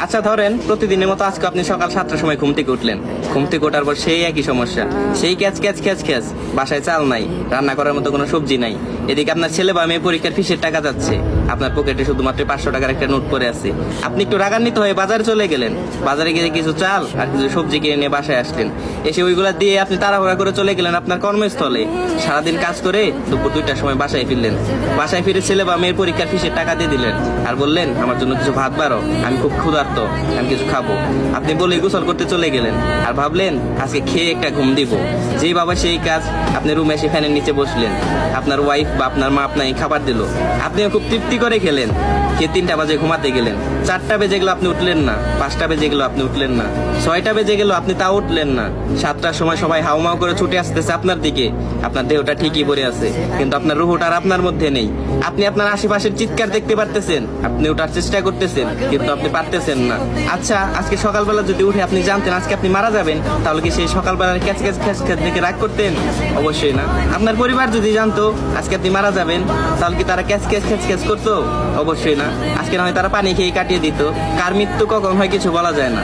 আচ্ছা ধরেন প্রতিদিনের মতো আজকে আপনি সকাল সাতটার সময় ঘুম থেকে উঠলেন। ঘুম থেকে ওঠার পর সেই একই সমস্যা। সেই ক্যাচ ক্যাচ ক্যাচ ক্যাচ। বাসায় চাল নাই, রান্না করার মতো কোনো সবজি নাই। এদিকে আপনার ছেলে বা মেয়ে পরীক্ষার ফিসের টাকা যাচ্ছে। আপনার পকেটে শুধুমাত্র পাঁচশো টাকার একটা নোট পড়ে আছে। আপনি একটু রাগান্বিত হয়ে বাজারে চলে গেলেন। বাজারে গিয়ে কিছু চাল আর কিছু সবজি কিনে নিয়ে বাসায় আসলেন। এসে ওইগুলা দিয়ে আপনি তাড়াহুড়া করে চলে গেলেন আপনার কর্মস্থলে। সারাদিন কাজ করে দুপুর দুইটার সময় বাসায় ফিরলেন। বাসায় ফিরে ছেলে বা মেয়ের পরীক্ষার ফিসের টাকা দিয়ে দিলেন। আর বললেন, আমার জন্য কিছু ভাত বারো আমি খুব ক্ষুধার্ত। আমি কিছু খাব। আপনি বলে গোসল করতে চলে গেলেন। আর ভাবলেন, আজকে খেয়ে একটা ঘুম দিব। যেই বাবা সেই কাজ আপনি রুমে এসে ফ্যানের নিচে বসলেন। আপনার ওয়াইফ বা আপনার মা আপনাকে খাবার দিল। আপনিও খুব তৃপ্তি করে খেলেন। খেয়ে তিনটা বাজে ঘুমাতে গেলেন? চারটা বেজে গেল আপনি উঠলেন না। পাঁচটা বেজে গেল আপনি উঠলেন না। ছয়টা বেজে গেল আপনি তাও উঠলেন না। সাতটার সময় সবাই হাউমাউ করে ছুটে আসতেছে আপনার দিকে। আপনার দেহটা ঠিকই পড়ে আছে, কিন্তু আপনার রুহটা আর আপনার মধ্যে নেই। আপনি আপনার আশেপাশের চিৎকার দেখতে পারতেছেন। আপনি ওঠার চেষ্টা করতেছেন, কিন্তু আপনি পারতেছেন না। আচ্ছা আজকে সকালবেলা যদি উঠে আপনি জানতেন আজকে আপনি মারা যাবেন, তাহলে কি সেই সকালবেলার ক্যাচ ক্যাচ ক্যাচ ক্যাচ দেখে রাগ করতেন? অবশ্যই না। আপনার পরিবার যদি জানতো, আজকে আপনি মারা যাবেন, তাহলে কি তারা ক্যাচ ক্যাচ ক্যাচ ক্যাচ করতো? অবশ্যই না। আজকে না হয় তারা পানি খেয়ে কাটিয়ে দিত। কার মৃত্যু কখন হয় কিছু বলা যায় না।